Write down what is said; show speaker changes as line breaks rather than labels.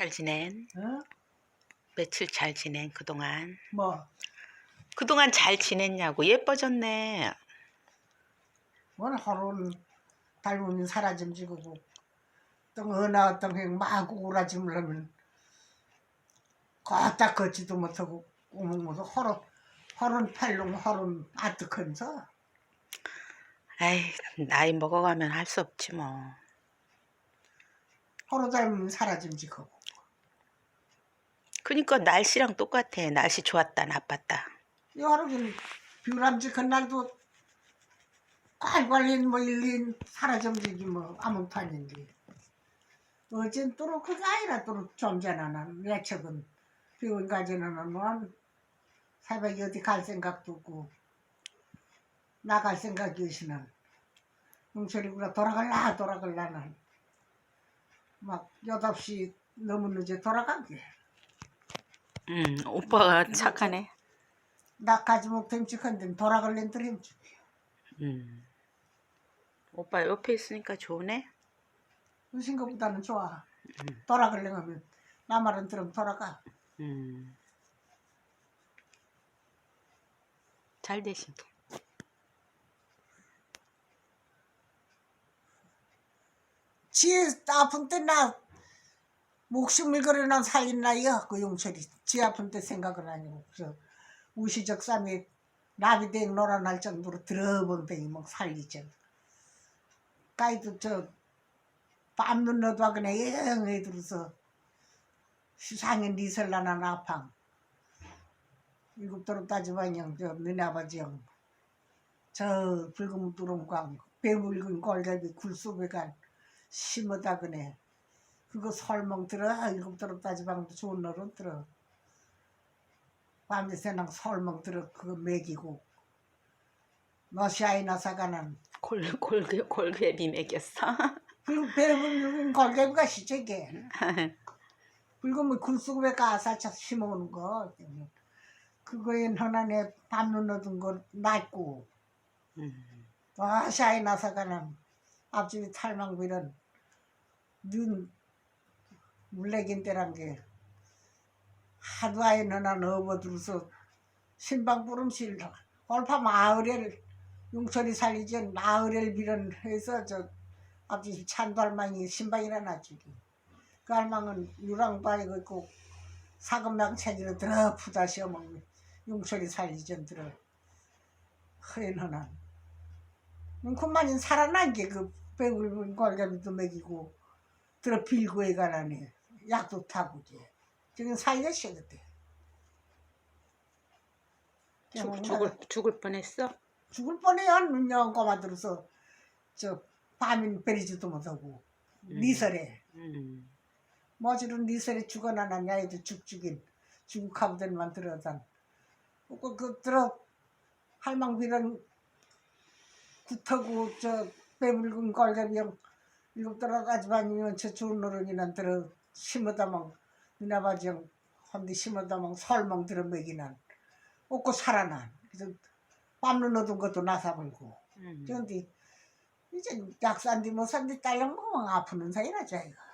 잘 지낸?
어?
며칠 잘 지낸 그동안?
뭐,
그동안 잘 지냈냐고 예뻐졌네.
뭘 하루는 닮으면 사라짐 지고 또 어느 어떤 게막 우라짐을 걷다 걷지도 못하고 오면서 허른 허른 팔롱 허른 아득하면서
아이 나이 먹어가면 할 수 없지 뭐.
허로 닮으면 사라짐 지고
그니까 날씨랑 똑같아. 날씨 좋았다 나빴다.
이 하루는 비람직한 날도 괄괄린 뭐 일린 사라짐 지기 뭐 아닌데 어젠 또로 그게 아니라 또로 점잖아는 내 척은 병원 가지는 뭐 새벽에 어디 갈 생각도 없고 나갈 생각이 없이는 용철이구나 돌아갈라 돌아갈라는 막 여덟 시 너무 늦게 돌아가게
음 오빠가 착하네.
나까지 못햄직한데 돌아갈 랜 들 힘주게
음 오빠 옆에 있으니까 좋네.
무슨 것보다는 좋아 돌아갈려면 나 말은 들으면 돌아가
음. 잘 되신다.
지 아픈 때 나 목숨을 걸어나 살린나요 그 용철이 지 아픈 때 생각은 아니고 저 우시적 쌈이 나비댕 놀아날 정도로 들어본 댕이 막 살리죠. 까이도 저 밤눈 너도 하거나 영해 들어서 세상에 니설라나 나팡. 일곱 도로 따지마냥 저 너네 아버지 형저 붉은 두렁광 배물근 꼴갈비 굴속에 간 심어다 그네. 그거 설멍 들어 일곱 도로 따지방도 좋은 노릇 들어 밤에 새랑 설멍 들어 그거 먹이고 너시 아이 나 사가는
골 골개 골개비 먹였어.
붉은 배물근 꼴갈비가 시적에 붉은 뭐 굴속에 가서 차 심어오는 거 그거에 하나에 밤눈 얻은 거 낫고
음.
와샤이 나 사가는 앞집이 탈망비는 눈 물레긴대란 게 하도 아이 너나 업어들어서 신방 부름실 얼파 마을을 용철이 살리지 마을을 빌은 해서 저 앞집 찬달망이 신방이라 놔주기 그 할망은 유랑바이고 있고 사금랑 체기로 들어 푸다 시어먹는 용철이 살리전 들어 허연허난 그만인 살아난 게그 배울은 걸갈비도 먹이고 들어 빌고 해가라네. 약도 타고 게 지금 살렸어 그때
죽, 죽을 죽을 뻔했어.
죽을 뻔해요 눈영 꼬마 들어서 저 밤인 베리지도 못하고
음.
니설에
음.
뭐지는 니설에 죽어나냐 애들 죽죽인 죽국하고들만 들어단 그, 그 들어 할망비는 굿하고 저 빼물근 걸갈비형 일곱 떨어가지만 이면 저 좋은 노릇이난 들어 심어다망 누나바지형 헌디 심어다망 설망 들어 먹이난 없고 살아난 그래서 밤눈 얻은 것도
음.
그런데 이제 약산디 뭐 산디 딸랑 먹으면 아프는 사이라 자기가